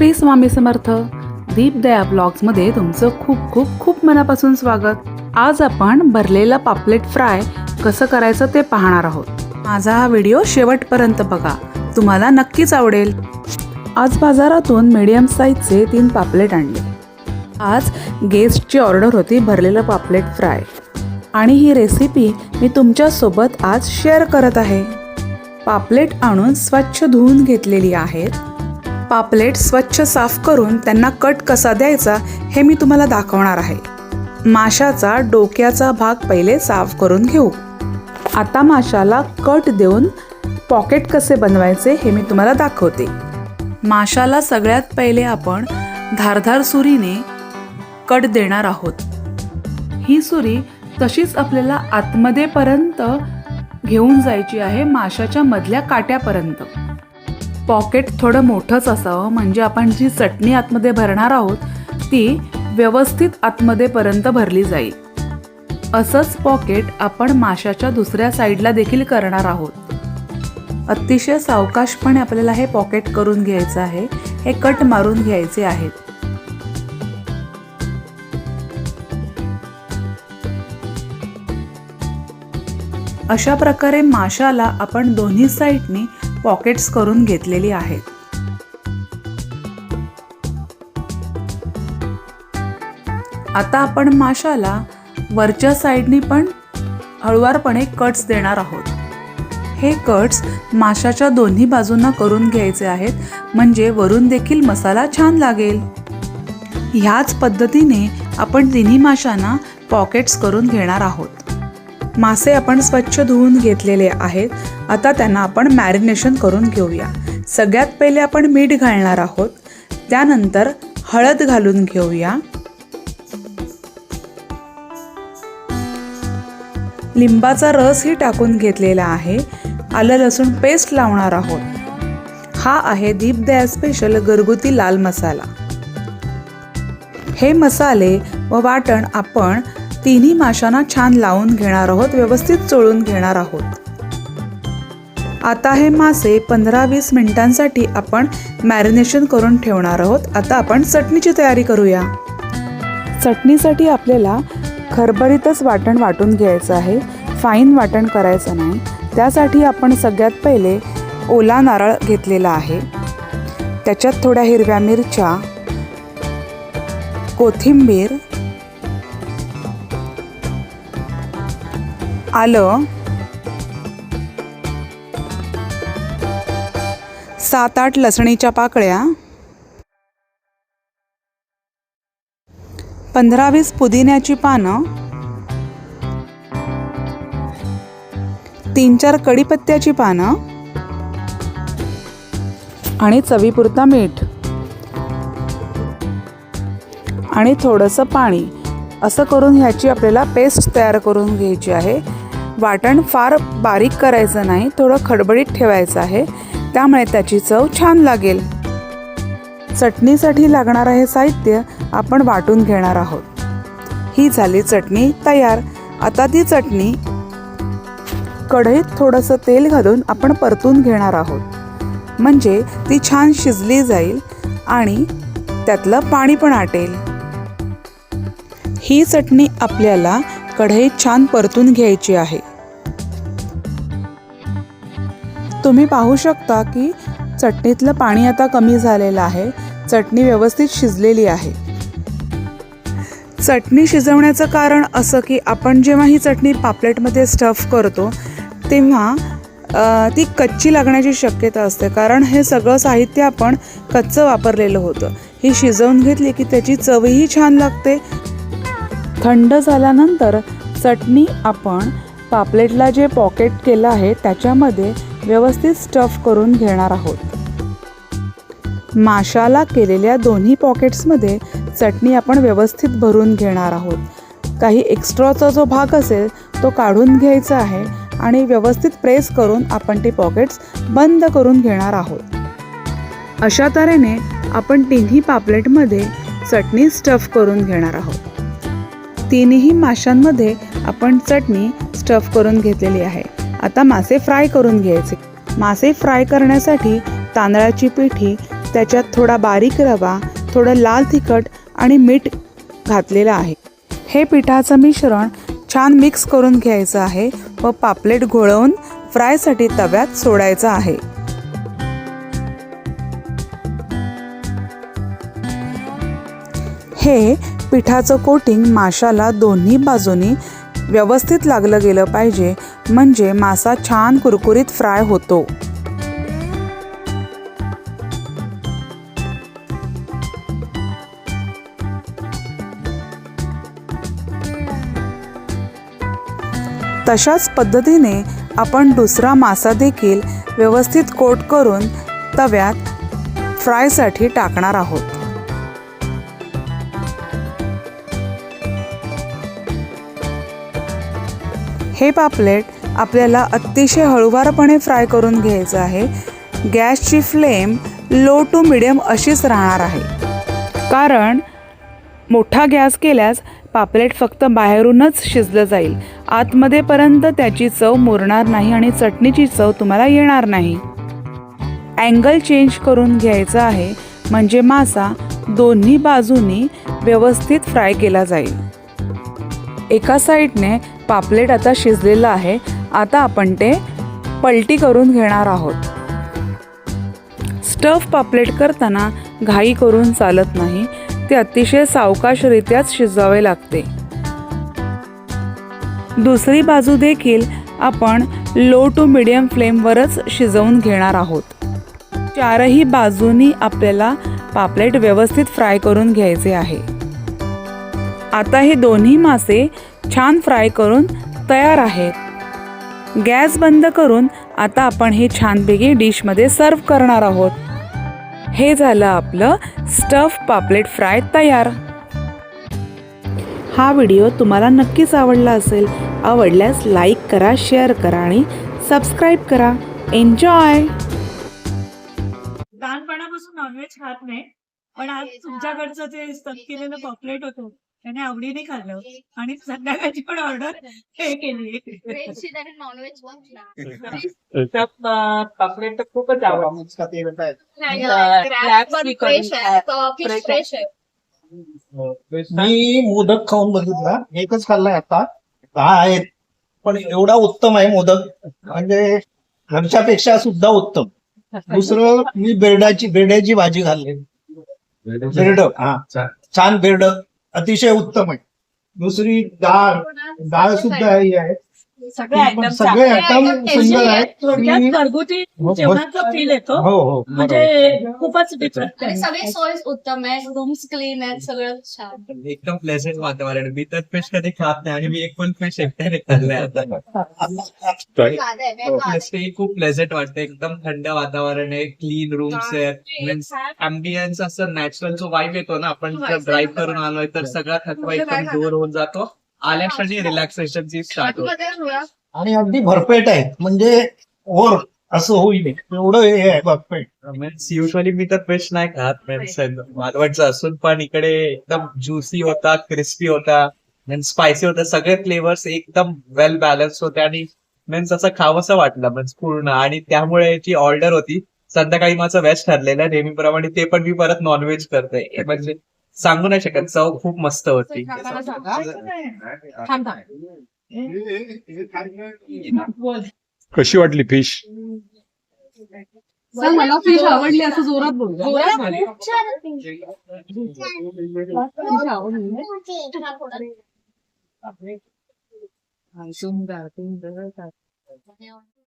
श्री स्वामी समर्थ दीपदया ब्लॉग्समध्ये तुमचं खूप खूप खूप मनापासून स्वागत. आज आपण भरलेला पापलेट फ्राय कसं करायचं ते पाहणार आहोत. माझा हा व्हिडिओ शेवटपर्यंत बघा. तुम्हाला नक्कीच आवडेल. आज बाजारातून मीडियम साईजचे तीन पापलेट आणले. आज गेस्टची ऑर्डर होती भरलेलं पापलेट फ्राय. आणि ही रेसिपी मी तुमच्यासोबत आज शेअर करत आहे. पापलेट आणून स्वच्छ धुवून घेतलेली आहेत. पापलेट स्वच्छ साफ करून त्यांना कट कसा द्यायचा हे मी तुम्हाला दाखवणार आहे. माशाचा डोक्याचा भाग पहिले साफ करून घेऊ. आता माशाला कट देऊन पॉकेट कसे बनवायचे हे मी तुम्हाला दाखवते. माशाला सगळ्यात पहिले आपण धारधार सुरीने कट देणार आहोत. ही सुरी तशीच आपल्याला आतमध्येपर्यंत घेऊन जायची आहे माशाच्या मधल्या काट्यापर्यंत. पॉकेट थोडं मोठंच असावं. म्हणजे आपण जी चटणी आतमध्ये भरणार आहोत ती व्यवस्थित आतमध्येपर्यंत भरली जाईल. असंच पॉकेट आपण माशाच्या दुसऱ्या साईडला देखील करणार आहोत. अतिशय सावकाशपणे आपल्याला हे पॉकेट करून घ्यायचं आहे. हे कट मारून घ्यायचे आहेत. अशा प्रकारे माशाला आपण दोन्ही साईडनी पॉकेट्स करून घेतलेली आहेत. आता आपण माशाला वरच्या साईडनी पण हळुवारपणे कट्स देणार आहोत. हे कट्स माशाच्या दोन्ही बाजूंना करून घ्यायचे आहेत म्हणजे वरून देखील मसाला छान लागेल. ह्याच पद्धतीने आपण तिन्ही माशांना पॉकेट्स करून घेणार आहोत. मासे आपण स्वच्छ धुवून घेतलेले आहेत. आता त्यांना आपण मॅरिनेशन करून घेऊया. सगळ्यात पहिले आपण मीठ घालणार आहोत. त्यानंतर हळद घालून घेऊया. लिंबाचा रसही टाकून घेतलेला आहे. आलं लसूण पेस्ट लावणार आहोत. हा आहे दीपदया स्पेशल घरगुती लाल मसाला. हे मसाले व वाटण आपण तिन्ही माशांना छान लावून घेणार आहोत व्यवस्थित चोळून घेणार आहोत. आता हे मासे पंधरा वीस मिनिटांसाठी आपण मॅरिनेशन करून ठेवणार आहोत. आता आपण चटणीची तयारी करूया. चटणीसाठी आपल्याला खरबरीतच वाटण वाटून घ्यायचं आहे. फाईन वाटण करायचं नाही. त्यासाठी आपण सगळ्यात पहिले ओला नारळ घेतलेला आहे. त्याच्यात थोड्या हिरव्या मिरच्या कोथिंबीर आलं. सात आठ लसणीच्या पाकळ्या. पंधरा वीस पुदिन्याची पानं. तीन चार कढीपत्त्याची पानं. आणि चवीपुरता मीठ. आणि थोडंसं पाणी. असं करून ह्याची आपल्याला पेस्ट तयार करून घ्यायची आहे. वाटण फार बारीक करायचं नाही थोडं खडबडीत ठेवायचं आहे. त्यामुळे त्याची चव छान लागेल. चटणीसाठी लागणारं हे साहित्य आपण वाटून घेणार आहोत. ही झाली चटणी तयार. आता ती चटणी कढईत थोडंसं तेल घालून आपण परतून घेणार आहोत. म्हणजे ती छान शिजली जाईल आणि त्यातलं पाणी पण आटेल. ही चटणी आपल्याला कढईत छान परतून घ्यायची आहे. तुम्ही पाहू शकता की चटणीतलं पाणी आता कमी झालेलं आहे. चटणी व्यवस्थित शिजलेली आहे. चटणी शिजवण्याचं कारण असं की आपण जेव्हा ही चटणी पापलेटमध्ये स्टफ करतो तेव्हा ती कच्ची लागण्याची शक्यता असते. कारण हे सगळं साहित्य आपण कच्चं वापरलेलं होतं. ही शिजवून घेतली की त्याची चवही छान लागते. थंड झाल्यानंतर चटणी आपण पापलेटला जे पॉकेट केलं आहे त्याच्यामध्ये व्यवस्थित स्टफ करून घेणार आहोत. माशाला केलेल्या दोन्ही पॉकेट्समध्ये चटणी आपण व्यवस्थित भरून घेणार आहोत. काही एक्स्ट्राचा जो भाग असेल तो काढून घ्यायचा आहे आणि व्यवस्थित प्रेस करून आपण ते पॉकेट्स बंद करून घेणार आहोत. अशा तऱ्हेने आपण तिन्ही पापलेटमध्ये चटणी स्टफ करून घेणार आहोत. तिन्ही माशांमध्ये आपण चटणी स्टफ करून घेतलेली आहे. आता मासे फ्राय करून घ्यायचे. मासे फ्राय करण्यासाठी तांदळाची पिठी त्याच्यात थोडा बारीक रवा थोडं लाल तिखट आणि मीठ घातलेलं आहे. हे पिठाचं मिश्रण छान मिक्स करून घ्यायचं आहे व पापलेट घोळवून फ्रायसाठी तव्यात सोडायचं आहे. हे पिठाचं कोटिंग माशाला दोन्ही बाजूनी व्यवस्थित लागलं गेलं पाहिजे म्हणजे मासा छान कुरकुरीत फ्राय होतो. तशाच पद्धतीने आपण दुसरा मासा देखील व्यवस्थित कोट करून तव्यात फ्रायसाठी टाकणार आहोत. हे पापलेट आपल्याला अतिशय हळुवारपणे फ्राय करून घ्यायचं आहे. गॅसची फ्लेम लो टू मिडियम अशीच राहणार आहे. कारण मोठा गॅस केल्यास पापलेट फक्त बाहेरूनच शिजलं जाईल. आतमध्येपर्यंत त्याची चव मुरणार नाही आणि चटणीची चव तुम्हाला येणार नाही. अँगल चेंज करून घ्यायचा आहे म्हणजे मासा दोन्ही बाजूनी व्यवस्थित फ्राय केला जाईल. एका साईडने पापलेट आता शिजलेलं आहे. आता आपण ते पलटी करून घेणार आहोत. स्टफ पापलेट करताना घाई करून चालत नाही ते अतिशय सावकाशरित्याच शिजवावे लागते. दुसरी बाजू देखील आपण लो टू मिडियम फ्लेमवरच शिजवून घेणार आहोत. चारही बाजूनी आपल्याला पापलेट व्यवस्थित फ्राय करून घ्यायचे आहे. आता हे दोन्ही मासे छान फ्राय करून तयार आहेत. गॅस बंद करून आता आपण हे छानपैकी डिशमध्ये सर्व करणार आहोत. हे झालं आपलं स्टफ पापलेट फ्राय तयार. हा व्हिडिओ तुम्हाला नक्कीच आवडला असेल. आवडल्यास लाईक करा शेअर करा आणि सबस्क्राईब करा. एन्जॉय! लहानपणापासून नॉनव्हेज खात नाही पण आज तुमच्याकडचं ते स्टफ केलेलं पॉपलेट होतं त्याने आवडीने खाल्लं आणि संध्याकाळची पण ऑर्डर हे केली. पॉपलेट तर खूपच आहे. मी मोदक खाऊन बघितला. एकच खाल्लाय आता. दहा आहेत. पण एवढा उत्तम आहे मोदक. म्हणजे घरच्यापेक्षा सुद्धा उत्तम. दुसरं मी बेरडाची बेरड्याची भाजी खाल्ली. बेरड. हा. छान बेरड. अतिशय उत्तम आहे. दुसरी डाळ डाळ सुद्धा ही आहे. सगळे ती आयटम पण सगळे आयटम सुंदर आहेत. थोडक्यात ती- घरगुती हो, जेवणाचा फील येतो. हो हो म्हणजे बरोबर. खूपच डिफरंट आणि सगळे सोय उत्तम आहे रूम्स क्लीन आहेत सगळं छान. एकदम प्लेझेंट वातावरण मी तर फिश कधी खात नाही आणि मी एक पण फिश एकट्याने खाल्लंय आता. खूप प्लेझेंट वाटतं. एकदम थंड वातावरण आहे. क्लीन रूम्स आहेत. मीन्स अँबियन्स असं नॅचरल जो वाईब येतो ना आपण ड्राईव्ह करून आलोय तर सगळा थकवा एकदम दूर होऊन जातो. आल्याक्षणी रिलॅक्सेशन ची स्टार्ट आणि अगदी भरपेट आहेत. म्हणजे वर असं होईल एवढं हे आहे भरपेट. मीन्स युजली मी तर फिश नाही खात मीन्स मालवणचं असून पण इकडे एकदम ज्युसी होता क्रिस्पी होता. मीन्स स्पायसी होता. सगळे फ्लेवर्स एकदम वेल बॅलन्स होते. आणि मीन्स असं खावंसं वाटलं मीन्स पूर्ण. आणि त्यामुळे जी ऑर्डर होती संध्याकाळी माझं व्हेज ठरलेलं आहे. नेहमीप्रमाणे ते पण मी परत नॉनव्हेज करतोय म्हणजे सांगू नाही शकत. चव खूप मस्त होती. कशी वाटली फिश? मला फिश आवडली असं जोरात बोल. खूप छान आहे. आवडली